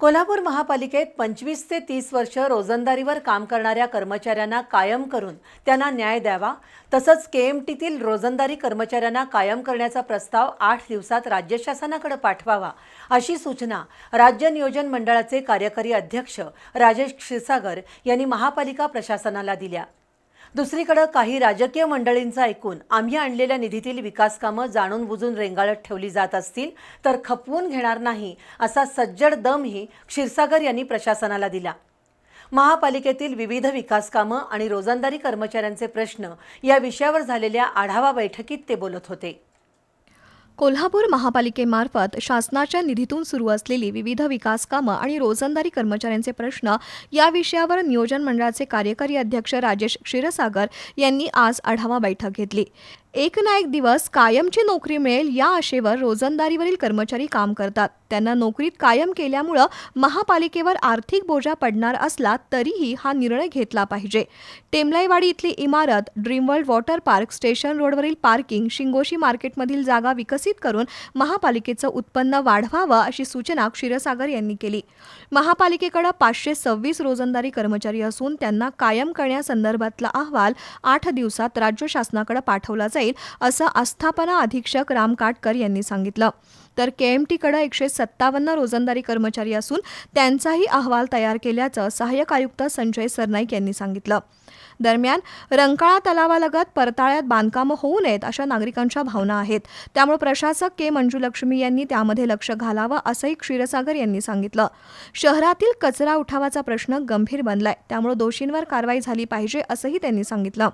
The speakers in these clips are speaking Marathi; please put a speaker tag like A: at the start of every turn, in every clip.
A: कोल्हापूर महापालिकेत पंचवीस ते तीस वर्ष रोजंदारीवर काम करणाऱ्या कर्मचाऱ्यांना कायम करून त्यांना न्याय द्यावा. तसंच केएमटीतील रोजंदारी कर्मचाऱ्यांना कायम करण्याचा प्रस्ताव आठ दिवसात राज्य शासनाकडे पाठवावा अशी सूचना राज्य नियोजन मंडळाचे कार्यकारी अध्यक्ष राजेश क्षीरसागर यांनी महापालिका प्रशासनाला दिल्या. दुसरीकडे काही राजकीय मंडळींचं ऐकून आम्ही आणलेल्या निधीतील विकासकामं जाणून बुजून रेंगाळत ठेवली जात असतील तर खपवून घेणार नाही असा सज्जड दमही क्षीरसागर यांनी प्रशासनाला दिला. महापालिकेतील विविध विकासकामं आणि रोजंदारी कर्मचाऱ्यांचे प्रश्न या विषयावर झालेल्या आढावा बैठकीत ते बोलत होते.
B: कोल्हापूर महापालिकेमार्फत शासनाच्या निधीतून सुरू असलेली विविध विकास कामं आणि रोजंदारी कर्मचाऱ्यांचे प्रश्न या विषयावर नियोजन मंडळाचे कार्यकारी अध्यक्ष राजेश क्षीरसागर यांनी आज आढावा बैठक घेतली. एक ना एक दिवस कायमची नोकरी मिळेल या आशेवर रोजंदारीवरील कर्मचारी काम करतात. त्यांना नोकरीत कायम केल्यामुळं महापालिकेवर आर्थिक बोजा पडणार असला तरीही हा निर्णय घेतला पाहिजे. टेमलाईवाडी इथली इमारत ड्रीमवर्ल्ड वॉटर पार्क स्टेशन रोडवरील पार्किंग शिंगोशी मार्केटमधील जागा विकसित करून महापालिकेचं उत्पन्न वाढवावं अशी सूचना क्षीरसागर यांनी केली. महापालिकेकडे पाचशे सव्वीस रोजंदारी कर्मचारी असून त्यांना कायम करण्यासंदर्भातला अहवाल आठ दिवसात राज्य शासनाकडे पाठवला जाईल असं आस्थापना अधीक्षक राम काटकर यांनी सांगितलं. तर केएमटीकडे एकशे सत्तावन्न रोजंदारी कर्मचारी असून त्यांचाही अहवाल तयार केल्याचं सहाय्यक आयुक्त संजय सरनाईक यांनी सांगितलं. दरम्यान रंकाळा तलावालगत परताळ्यात बांधकामं होऊ नयेत अशा नागरिकांच्या भावना आहेत. त्यामुळे प्रशासक के. मंजुलक्ष्मी यांनी त्यामध्ये लक्ष घालावं असंही क्षीरसागर यांनी सांगितलं. शहरातील कचरा उठावाचा प्रश्न गंभीर बनलाय. त्यामुळे दोषींवर कारवाई झाली पाहिजे असंही त्यांनी सांगितलं.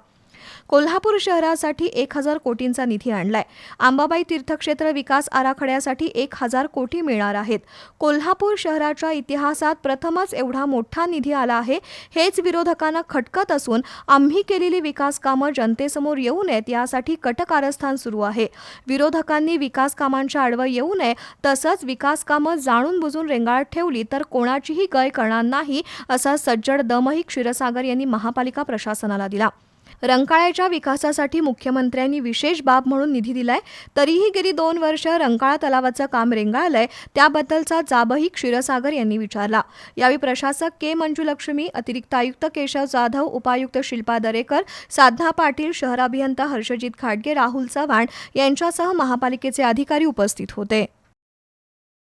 B: कोल्हापूर शहरासाठी एक हजार कोटींचा निधी आणलाय. आंबाबाई तीर्थक्षेत्र विकास आराखड्यासाठी एक हजार कोटी मिळणार आहेत. कोल्हापूर शहराच्या इतिहासात प्रथमच एवढा मोठा निधी आला आहे हेच विरोधकांना खटकत असून आम्ही केलेली विकास कामं जनतेसमोर येऊ नयेत यासाठी कटकारस्थान सुरू आहे. विरोधकांनी विकास कामांच्या आडवं येऊ नये तसंच विकास कामं जाणून बुजून रेंगाळत ठेवली तर कोणाचीही गय करणार नाही असा सज्जड दमही क्षीरसागर यांनी महापालिका प्रशासनाला दिला. रंकाळ्याच्या विकासासाठी मुख्यमंत्र्यांनी विशेष बाब म्हणून निधी दिलाय. तरीही गेली दोन वर्ष रंकाळा तलावाचं काम रेंगाळलंय. त्याबद्दलचा जाबही क्षीरसागर यांनी विचारला. यावेळी प्रशासक के मंजुलक्ष्मी अतिरिक्त आयुक्त केशव जाधव उपायुक्त शिल्पा दरेकर साधना पाटील शहर अभियंता हर्षजित खाडगे राहुल चव्हाण यांच्यासह महापालिकेचे अधिकारी उपस्थित होते.